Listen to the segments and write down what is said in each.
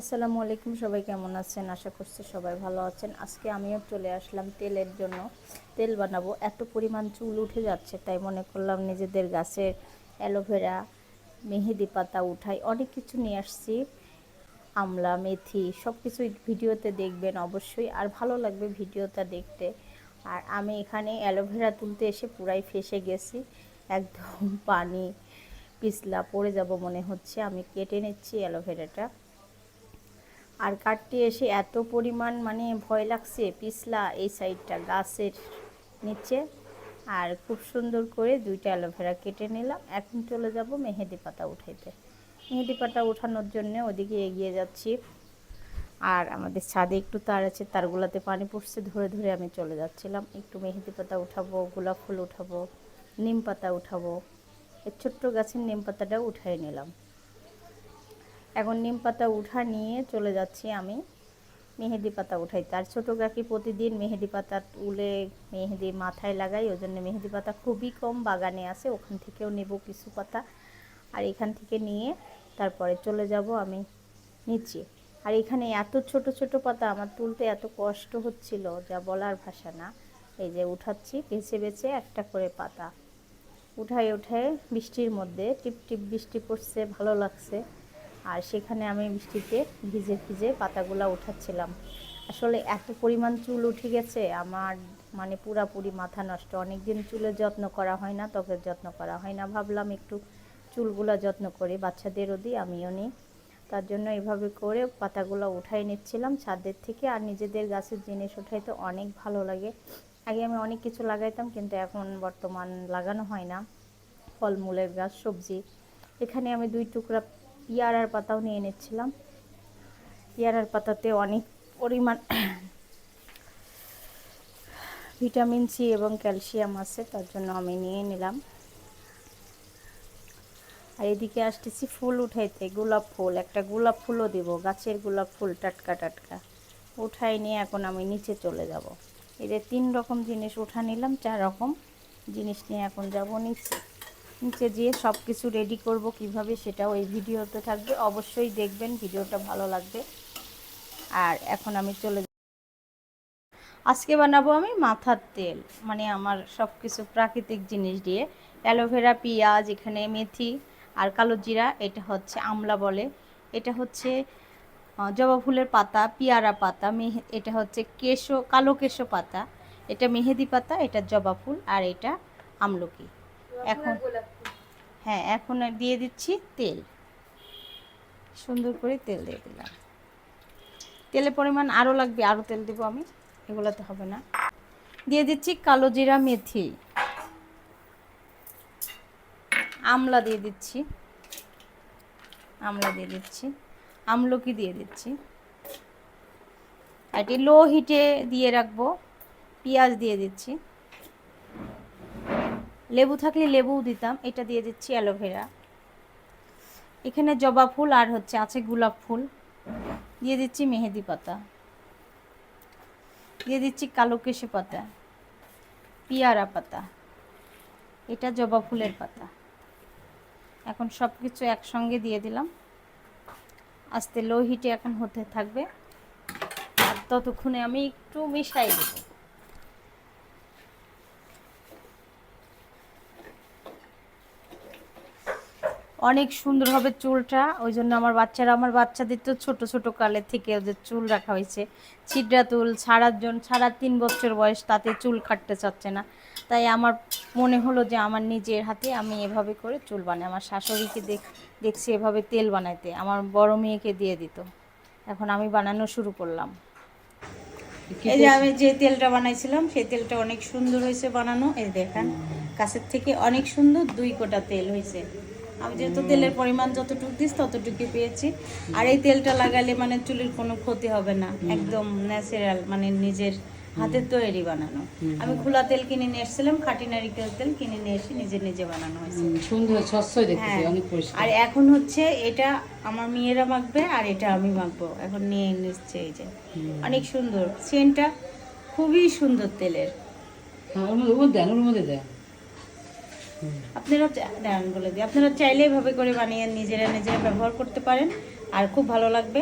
আসসালামু আলাইকুম, সবাই কেমন আছেন? আশা করছি সবাই ভালো আছেন। আজকে আমিও চলে আসলাম তেলের জন্য। তেল বানাবো। এত পরিমাণ চুল উঠে যাচ্ছে, তাই মনে করলাম নিজেদের গাছের অ্যালোভেরা, মেহেদি পাতা উঠাই। অনেক কিছু নিয়ে আসছি। আমলা, মেথি সব কিছুই ভিডিওতে দেখবেন অবশ্যই। আর ভালো লাগবে ভিডিওটা দেখতে। আর আমি এখানে অ্যালোভেরা তুলতে এসে পুরাই ফেসে গেছি। একদম পানি পিছলা পড়ে যাব মনে হচ্ছে। আমি কেটে নিচ্ছি অ্যালোভেরাটা। আর কাটতে এসে এত পরিমাণ মানে ভয় লাগছে, পিছলা এই সাইডটা, গাছের নিচে। আর খুব সুন্দর করে দুইটা অ্যালোভেরা কেটে নিলাম। এখন চলে যাব মেহেদি পাতা উঠাইতে। মেহেদি পাতা উঠানোর জন্য ওদিকে এগিয়ে যাচ্ছি। আর আমাদের ছাদে একটু তার আছে, তারগুলাতে পানি পড়ছে, ধরে ধরে আমি চলে যাচ্ছিলাম। একটু মেহেদি পাতা উঠাবো, গোলাপ ফুল উঠাবো, নিম পাতা উঠাবো। এই ছোট্ট গাছের নিম পাতাটাও উঠাই নিলাম। এখন নিম পাতা উঠা নিয়ে চলে যাচ্ছি আমি মেহেদি পাতা উঠাইতে। আর ছোটো কাকি প্রতিদিন মেহেদি পাতা তুলে মেহেদি মাথায় লাগাই ওই জন্য মেহেদি পাতা খুবই কম বাগানে আছে, ওখান থেকেও নেব কিছু পাতা। আর এখান থেকে নিয়ে তারপরে চলে যাব আমি নিচে। আর এখানে এত ছোট ছোট পাতা, আমার তুলতে এত কষ্ট হচ্ছিল যা বলার ভাষা না। এই যে উঠাচ্ছি, বেছে বেছে একটা করে পাতা। উঠায় উঠায় বৃষ্টির মধ্যে টিপ টিপ বৃষ্টি পড়ছে, ভালো লাগছে। আর সেখানে আমি বৃষ্টিতে ভিজে ভিজে পাতাগুলা উঠাচ্ছিলাম। আসলে এত পরিমাণ চুল উঠে গেছে, আমার মানে পুরাপুরি মাথা নষ্ট। অনেক দিন চুলের যত্ন করা হয় না, ত্বকের যত্ন করা হয় না। ভাবলাম একটু চুলগুলো যত্ন করি, বাচ্চাদেরও দিই, আমিও নিই। তার জন্য এভাবে করে পাতাগুলো উঠাই নিচ্ছিলাম ছাদের থেকে। আর নিজেদের গাছের জিনিস উঠাইতে অনেক ভালো লাগে। আগে আমি অনেক কিছু লাগাইতাম, কিন্তু এখন বর্তমান লাগানো হয় না। ফলমূলের গাছ, সবজি। এখানে আমি দুই টুকরা পেয়ারার পাতাও নিয়ে নিচ্ছিলাম পেয়ারার পাতাতে অনেক পরিমাণ ভিটামিন সি এবং ক্যালসিয়াম আছে, তার জন্য আমি নিয়ে নিলাম। আর এদিকে আসতেছি ফুল উঠাইতে, গোলাপ ফুল, একটা গোলাপ ফুলও দিব, গাছের গোলাপ ফুল, টাটকা টাটকা। উঠাই নিয়ে এখন আমি নিচে চলে যাব। এদের তিন রকম জিনিস উঠা নিলাম, চার রকম জিনিস নিয়ে এখন যাব নিচে। নিচে যেয়ে সব কিছু রেডি করব কীভাবে সেটাও এই ভিডিওতে থাকবে। অবশ্যই দেখবেন, ভিডিওটা ভালো লাগবে। আর এখন আমি চলে আজকে বানাবো আমি মাথার তেল মানে আমার সব কিছু প্রাকৃতিক জিনিস দিয়ে। অ্যালোভেরা, পেঁয়াজ, এখানে মেথি আর কালো জিরা, এটা হচ্ছে আমলা বলে। এটা হচ্ছে জবা ফুলের পাতা, পেয়ারা পাতা, মেহে, এটা হচ্ছে কেশো, কালো কেশো পাতা। এটা মেহেদি পাতা, এটা জবা ফুল, আর এটা আমলকি। এখন হ্যাঁ এখন দিয়ে দিচ্ছি তেল। সুন্দর করে তেল দিয়ে দিলাম। তেলের পরিমাণ আরও লাগবে আরও তেল দেবো আমি। এগুলোতে হবে না। দিয়ে দিচ্ছি কালো জিরা মেথি। আমলা দিয়ে দিচ্ছি। আমলা দিয়ে দিচ্ছি। আমলকি দিয়ে দিচ্ছি। আর এটি লো হিটে দিয়ে রাখব। পেঁয়াজ দিয়ে দিচ্ছি। লেবু থাকলে লেবুও দিতাম, এটা দিয়ে দিচ্ছি অ্যালোভেরা। এখানে জবা ফুল আর হচ্ছে আছে গোলাপ ফুল। দিয়ে দিচ্ছি মেহেদি পাতা। দিয়ে দিচ্ছি কালো কেশে পাতা, পিয়ারা পাতা, এটা জবা ফুলের পাতা। এখন সব কিছু একসঙ্গে দিয়ে দিলাম। আস্তে লো হিটে এখন হতে থাকবে। আর ততক্ষণে আমি একটু মিশাই দেবো। অনেক সুন্দর হবে চুলটা। ওই জন্য আমার বাচ্চারা, আমার বাচ্চাদের তো ছোট ছোট কালে থেকে ওদের চুল রাখা হয়েছে। ছিডরা চুল ছাড়ার জন্য ছাড়ার তিন বছর বয়স তাতে চুল কাটতে চাচ্ছে না। তাই আমার মনে হলো যে আমার নিজের হাতে আমি এভাবে করে চুল বানাই। আমার শাশুড়িকে দেখ দেখছি এভাবে তেল বানাইতে। আমার বড় মেয়েকে দিয়ে দিত। এখন আমি বানানো শুরু করলাম। এই যে আমি যে তেলটা বানাইছিলাম, সেই তেলটা অনেক সুন্দর হয়েছে বানানো। এই দেখেন, কাছের থেকে অনেক সুন্দর দুই কোটা তেল হয়েছে। আমি যেহেতু তেলের পরিমাণ যতটুকু দিস ততটুকু পেয়েছি। আর এই তেলটা লাগালে মানে চুলের কোনো ক্ষতি হবে না। একদম ন্যাচারাল মানে নিজের হাতের তৈরি বানানো। আমি খোলা তেল কিনে নিয়ে এসেছিলাম খাঁটি নারিকেল তেল কিনে নিয়ে এসে নিজে নিজে বানানো হয়েছে। সুন্দর দেখতেছি হ্যাঁ। অনেক পরিষ্কার। আর এখন হচ্ছে এটা আমার মেয়েরা মাখবে আর এটা আমি মাখবো। এখন নিয়ে নিচ্ছে এই যে। অনেক সুন্দর। সেন্টটা খুবই সুন্দর তেলের। হ্যাঁ, ওর মধ্যে ওর দেন ওর মধ্যে দেন। আপনারা দাঁড়ান বলে দিই, আপনারা চাইলে এভাবে করে বানিয়ে নিজেরা নিজেরা ব্যবহার করতে পারেন, আর খুব ভালো লাগবে।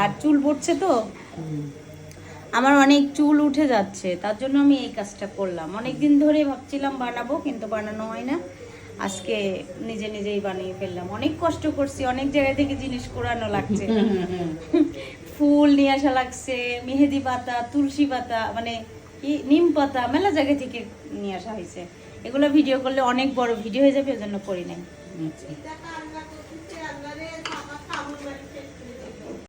আর চুল পড়ছে তো? আমার অনেক চুল উঠে যাচ্ছে, তার জন্য আমি এই কাজটা করলাম। অনেক দিন ধরে ভাবছিলাম বানাবো, কিন্তু বানানো হয় না। আজকে নিজে নিজেই বানিয়ে ফেললাম। অনেক কষ্ট করছি, অনেক জায়গা থেকে জিনিস কোরানো লাগছে। ফুল নিয়ে আসা লাগছে, মেহেদি পাতা, তুলসী পাতা মানে কি, নিম পাতা, মেলা জায়গা থেকে নিয়ে আসা হয়েছে। এগুলো ভিডিও করলে অনেক বড় ভিডিও হয়ে যাবে ওই জন্য করি নাই